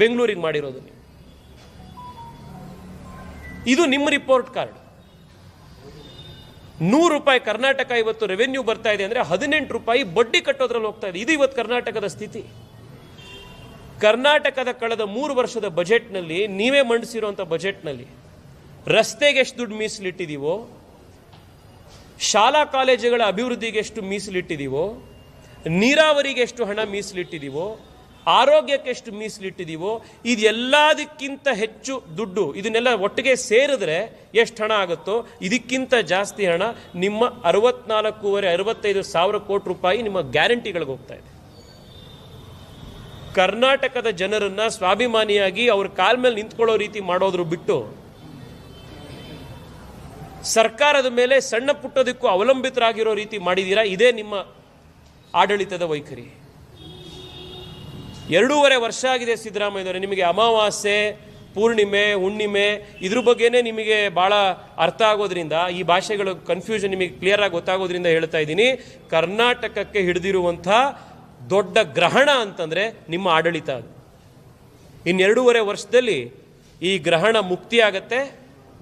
ಬೆಂಗಳೂರಿಗೆ ಮಾಡಿರೋದು ನೀವು. ಇದು ನಿಮ್ಮ ರಿಪೋರ್ಟ್ ಕಾರ್ಡ್ ನೂರು ರೂಪಾಯಿ ಕರ್ನಾಟಕ ಇವತ್ತು ರೆವೆನ್ಯೂ ಬರ್ತಾ ಇದೆ ಅಂದರೆ ಹದಿನೆಂಟು ರೂಪಾಯಿ ಬಡ್ಡಿ ಕಟ್ಟೋದ್ರಲ್ಲಿ ಹೋಗ್ತಾ ಇದೆ. ಇದು ಇವತ್ತು ಕರ್ನಾಟಕದ ಸ್ಥಿತಿ. ಕರ್ನಾಟಕದ ಕಳೆದ ಮೂರು ವರ್ಷದ ಬಜೆಟ್ನಲ್ಲಿ ನೀವೇ ಮಂಡಿಸಿರುವಂಥ ಬಜೆಟ್ನಲ್ಲಿ ರಸ್ತೆಗೆ ಎಷ್ಟು ದುಡ್ಡು ಮೀಸಲಿಟ್ಟಿದ್ದೀವೋ ಶಾಲಾ ಕಾಲೇಜುಗಳ ಅಭಿವೃದ್ಧಿಗೆ ಎಷ್ಟು ಮೀಸಲಿಟ್ಟಿದ್ದೀವೋ ನೀರಾವರಿಗೆ ಎಷ್ಟು ಹಣ ಮೀಸಲಿಟ್ಟಿದ್ದೀವೋ ಆರೋಗ್ಯಕ್ಕೆ ಎಷ್ಟು ಮೀಸಲಿಟ್ಟಿದ್ದೀವೋ ಇದೆಲ್ಲದಕ್ಕಿಂತ ಹೆಚ್ಚು ದುಡ್ಡು, ಇದನ್ನೆಲ್ಲ ಒಟ್ಟಿಗೆ ಸೇರಿದ್ರೆ ಎಷ್ಟು ಹಣ ಆಗುತ್ತೋ, ಇದಕ್ಕಿಂತ ಜಾಸ್ತಿ ಹಣ ನಿಮ್ಮ ಅರವತ್ನಾಲ್ಕೂವರೆ, ಅರವತ್ತೈದು ಸಾವಿರ ಕೋಟಿ ರೂಪಾಯಿ ನಿಮ್ಮ ಗ್ಯಾರಂಟಿಗಳಿಗೆ ಹೋಗ್ತಾ ಇದೆ. ಕರ್ನಾಟಕದ ಜನರನ್ನ ಸ್ವಾಭಿಮಾನಿಯಾಗಿ ಅವ್ರ ಕಾಲ್ ಮೇಲೆ ನಿಂತ್ಕೊಳ್ಳೋ ರೀತಿ ಮಾಡೋದ್ರು ಬಿಟ್ಟು, ಸರ್ಕಾರದ ಮೇಲೆ ಸಣ್ಣ ಪುಟ್ಟದಕ್ಕೂ ಅವಲಂಬಿತರಾಗಿರೋ ರೀತಿ ಮಾಡಿದ್ದೀರಾ ಇದೇ ನಿಮ್ಮ ಆಡಳಿತದ ವೈಖರಿ. ಎರಡೂವರೆ ವರ್ಷ ಆಗಿದೆ ಸಿದ್ದರಾಮಯ್ಯನವರೇ. ನಿಮಗೆ ಅಮಾವಾಸ್ಯೆ, ಪೂರ್ಣಿಮೆ, ಹುಣ್ಣಿಮೆ, ಇದ್ರ ಬಗ್ಗೆನೇ ನಿಮಗೆ ಭಾಳ ಅರ್ಥ ಆಗೋದ್ರಿಂದ, ಈ ಭಾಷೆಗಳು ಕನ್ಫ್ಯೂಷನ್ ನಿಮಗೆ ಕ್ಲಿಯರ್ ಆಗಿ ಗೊತ್ತಾಗೋದ್ರಿಂದ ಹೇಳ್ತಾ ಇದ್ದೀನಿ, ಕರ್ನಾಟಕಕ್ಕೆ ಹಿಡಿದಿರುವಂಥ ದೊಡ್ಡ ಗ್ರಹಣ ಅಂತಂದರೆ ನಿಮ್ಮ ಆಡಳಿತ ಅದು. ಇನ್ನೆರಡೂವರೆ ವರ್ಷದಲ್ಲಿ ಈ ಗ್ರಹಣ ಮುಕ್ತಿ ಆಗತ್ತೆ,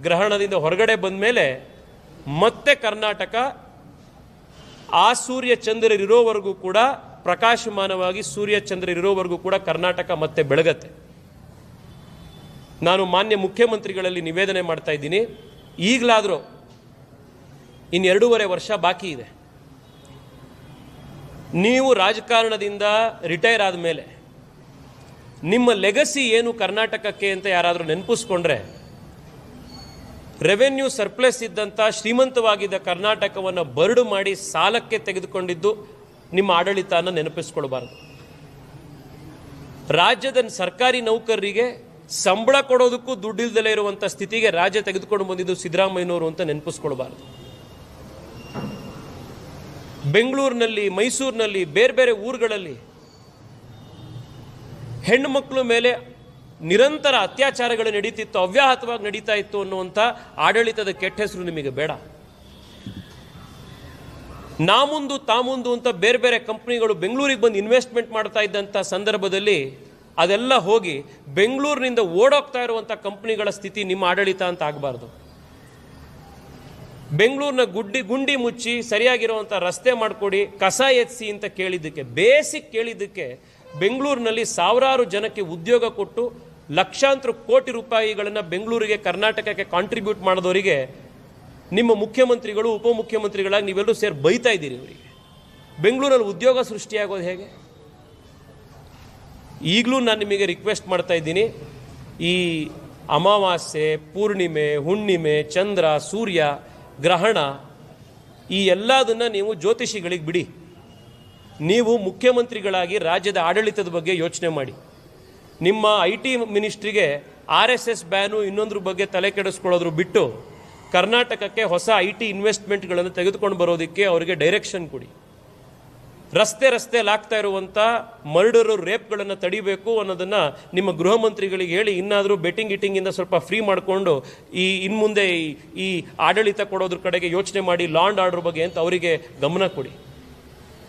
ಗ್ರಹಣದಿಂದ ಹೊರಗಡೆ ಬಂದ ಮೇಲೆ ಮತ್ತೆ ಕರ್ನಾಟಕ, ಆ ಸೂರ್ಯ ಚಂದ್ರರಿರೋವರೆಗೂ ಕೂಡ ಪ್ರಕಾಶಮಾನವಾಗಿ ಸೂರ್ಯ ಚಂದ್ರರಿರೋವರೆಗೂ ಕೂಡ ಕರ್ನಾಟಕ ಮತ್ತೆ ಬೆಳಗತ್ತೆ. ನಾನು ಮಾನ್ಯ ಮುಖ್ಯಮಂತ್ರಿಗಳಲ್ಲಿ ನಿವೇದನೆ ಮಾಡ್ತಾ ಇದ್ದೀನಿ. ಈಗಲಾದರೂ ಇನ್ನೆರಡೂವರೆ ವರ್ಷ ಬಾಕಿ ಇದೆ. ನೀವು ರಾಜಕಾರಣದಿಂದ ರಿಟೈರ್ ಆದ ಮೇಲೆ ನಿಮ್ಮ ಲೆಗಸಿ ಏನು ಕರ್ನಾಟಕಕ್ಕೆ ಅಂತ ಯಾರಾದರೂ ನೆನಪಿಸ್ಕೊಂಡ್ರೆ ರೆವೆನ್ಯೂ ಸರ್ಪ್ಲಸ್ ಇದ್ದಂಥ ಶ್ರೀಮಂತವಾಗಿದ್ದ ಕರ್ನಾಟಕವನ್ನು ಬರಡು ಮಾಡಿ ಸಾಲಕ್ಕೆ ತೆಗೆದುಕೊಂಡಿದ್ದು ನಿಮ್ಮ ಆಡಳಿತನ ನೆನಪಿಸ್ಕೊಳ್ಬಾರ್ದು. ರಾಜ್ಯದ ಸರ್ಕಾರಿ ನೌಕರರಿಗೆ ಸಂಬಳ ಕೊಡೋದಕ್ಕೂ ದುಡ್ಡಿಲ್ದಲೇ ಇರುವಂಥ ಸ್ಥಿತಿಗೆ ರಾಜ್ಯ ತೆಗೆದುಕೊಂಡು ಬಂದಿದ್ದು ಸಿದ್ದರಾಮಯ್ಯನವರು ಅಂತ ನೆನಪಿಸ್ಕೊಳ್ಬಾರ್ದು. ಬೆಂಗಳೂರಿನಲ್ಲಿ, ಮೈಸೂರಿನಲ್ಲಿ, ಬೇರೆ ಬೇರೆ ಊರುಗಳಲ್ಲಿ ಹೆಣ್ಣು ಮೇಲೆ ನಿರಂತರ ಅತ್ಯಾಚಾರಗಳು ನಡೀತಿತ್ತು, ಅವ್ಯಾಹತವಾಗಿ ನಡೀತಾ ಇತ್ತು ಅನ್ನುವಂಥ ಆಡಳಿತದ ಕೆಟ್ಟ ಹೆಸರು ನಿಮಗೆ ಬೇಡ. ನಾಮುಂದು, ತಾಮುಂದು ಅಂತ ಬೇರೆ ಬೇರೆ ಕಂಪ್ನಿಗಳು ಬೆಂಗಳೂರಿಗೆ ಬಂದು ಇನ್ವೆಸ್ಟ್ಮೆಂಟ್ ಮಾಡ್ತಾ ಇದ್ದಂಥ ಸಂದರ್ಭದಲ್ಲಿ ಅದೆಲ್ಲ ಹೋಗಿ ಬೆಂಗಳೂರಿನಿಂದ ಓಡೋಗ್ತಾ ಇರುವಂಥ ಕಂಪ್ನಿಗಳ ಸ್ಥಿತಿ ನಿಮ್ಮ ಆಡಳಿತ ಅಂತ ಆಗಬಾರ್ದು. ಬೆಂಗಳೂರಿನ ಗುಡ್ಡಿ, ಗುಂಡಿ ಮುಚ್ಚಿ ಸರಿಯಾಗಿರುವಂಥ ರಸ್ತೆ ಮಾಡಿಕೊಡಿ, ಕಸ ಎತ್ಸಿ ಅಂತ ಕೇಳಿದ್ದಕ್ಕೆ, ಬೇಸಿಕ್ ಕೇಳಿದ್ದಕ್ಕೆ ಬೆಂಗಳೂರಿನಲ್ಲಿ ಸಾವಿರಾರು ಜನಕ್ಕೆ ಉದ್ಯೋಗ ಕೊಟ್ಟು ಲಕ್ಷಾಂತರ ಕೋಟಿ ರೂಪಾಯಿಗಳನ್ನು ಬೆಂಗಳೂರಿಗೆ, ಕರ್ನಾಟಕಕ್ಕೆ ಕಾಂಟ್ರಿಬ್ಯೂಟ್ ಮಾಡಿದವರಿಗೆ ನಿಮ್ಮ ಮುಖ್ಯಮಂತ್ರಿಗಳು, ಉಪಮುಖ್ಯಮಂತ್ರಿಗಳಾಗಿ ನೀವೆಲ್ಲರೂ ಸೇರಿ ಬೈತಾ ಇದ್ದೀರಿ ಇವರಿಗೆ. ಬೆಂಗಳೂರಲ್ಲಿ ಉದ್ಯೋಗ ಸೃಷ್ಟಿಯಾಗೋದು ಹೇಗೆ? ಈಗಲೂ ನಾನು ನಿಮಗೆ ರಿಕ್ವೆಸ್ಟ್ ಮಾಡ್ತಾ ಇದ್ದೀನಿ. ಈ ಅಮಾವಾಸ್ಯೆ, ಪೂರ್ಣಿಮೆ, ಹುಣ್ಣಿಮೆ, ಚಂದ್ರ, ಸೂರ್ಯ, ಗ್ರಹಣ, ಈ ಎಲ್ಲದನ್ನು ನೀವು ಜ್ಯೋತಿಷಿಗಳಿಗೆ ಬಿಡಿ. ನೀವು ಮುಖ್ಯಮಂತ್ರಿಗಳಾಗಿ ರಾಜ್ಯದ ಆಡಳಿತದ ಬಗ್ಗೆ ಯೋಚನೆ ಮಾಡಿ. ನಿಮ್ಮ ಐ ಟಿ ಮಿನಿಸ್ಟ್ರಿಗೆ ಆರ್ ಎಸ್ ಎಸ್ ಬ್ಯಾನು ಇನ್ನೊಂದ್ರ ಬಗ್ಗೆ ತಲೆ ಕೆಡಿಸ್ಕೊಳ್ಳೋದ್ರು ಬಿಟ್ಟು ಕರ್ನಾಟಕಕ್ಕೆ ಹೊಸ ಐ ಟಿ ಇನ್ವೆಸ್ಟ್ಮೆಂಟ್ಗಳನ್ನು ತೆಗೆದುಕೊಂಡು ಬರೋದಕ್ಕೆ ಅವರಿಗೆ ಡೈರೆಕ್ಷನ್ ಕೊಡಿ. ರಸ್ತೆ ರಸ್ತೆ ಲಾಗ್ತಾ ಇರುವಂಥ ಮರ್ಡರು, ರೇಪ್ಗಳನ್ನು ತಡಿಬೇಕು ಅನ್ನೋದನ್ನು ನಿಮ್ಮ ಗೃಹ ಮಂತ್ರಿಗಳಿಗೆ ಹೇಳಿ, ಇನ್ನಾದರೂ ಬೆಟ್ಟಿಂಗ್ ಇಟ್ಟಿಂಗಿಂದ ಸ್ವಲ್ಪ ಫ್ರೀ ಮಾಡಿಕೊಂಡು ಈ ಇನ್ನು ಮುಂದೆ ಈ- ಆಡಳಿತ ಕೊಡೋದ್ರ ಕಡೆಗೆ ಯೋಚನೆ ಮಾಡಿ ಲಾಂಡ್ ಆರ್ಡರ್ ಬಗ್ಗೆ ಅಂತ ಅವರಿಗೆ ಗಮನ ಕೊಡಿ.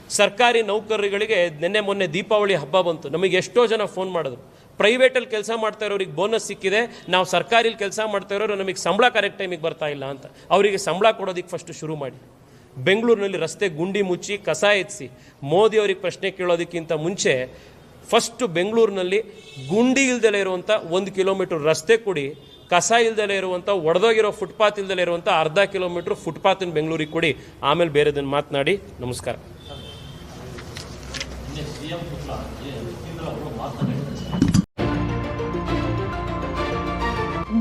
ಸರ್ಕಾರಿ ನೌಕರಿಗಳಿಗೆ ನಿನ್ನೆ ಮೊನ್ನೆ ದೀಪಾವಳಿ ಹಬ್ಬ ಬಂತು. ನಮಗೆ ಎಷ್ಟೋ ಜನ ಫೋನ್ ಮಾಡಿದ್ರು. ಪ್ರೈವೇಟಲ್ಲಿ ಕೆಲಸ ಮಾಡ್ತಾ ಇರೋರಿಗೆ ಬೋನಸ್ ಸಿಕ್ಕಿದೆ. ನಾವು ಸರ್ಕಾರಿಲಿ ಕೆಲಸ ಮಾಡ್ತಾ ಇರೋರು ನಮಗೆ ಸಂಬಳ ಕರೆಕ್ಟ್ ಟೈಮಿಗೆ ಬರ್ತಾ ಇಲ್ಲ ಅಂತ. ಅವರಿಗೆ ಸಂಬಳ ಕೊಡೋದಕ್ಕೆ ಫಸ್ಟ್ ಶುರು ಮಾಡಿ. ಬೆಂಗಳೂರಿನಲ್ಲಿ ರಸ್ತೆ ಗುಂಡಿ ಮುಚ್ಚಿ ಕಸ ಎತ್ತಿಸಿ ಮೋದಿ ಅವರಿಗೆ ಪ್ರಶ್ನೆ ಕೇಳೋದಕ್ಕಿಂತ ಮುಂಚೆ ಫಸ್ಟು ಬೆಂಗಳೂರಿನಲ್ಲಿ ಗುಂಡಿ ಇಲ್ದಲೇ ಇರುವಂಥ ಒಂದು ಕಿಲೋಮೀಟ್ರ್ ರಸ್ತೆ ಕೊಡಿ, ಕಸ ಇಲ್ದಲೇ ಇರುವಂಥ ಒಡೆದೋಗಿರೋ ಫುಟ್ಪಾತ್ ಇಲ್ದಲೇ ಇರುವಂಥ ಅರ್ಧ ಕಿಲೋಮೀಟ್ರ್ ಫುಟ್ಪಾತಿನ ಬೆಂಗಳೂರಿಗೆ ಕೊಡಿ. ಆಮೇಲೆ ಬೇರೆದನ್ನು ಮಾತನಾಡಿ. ನಮಸ್ಕಾರ.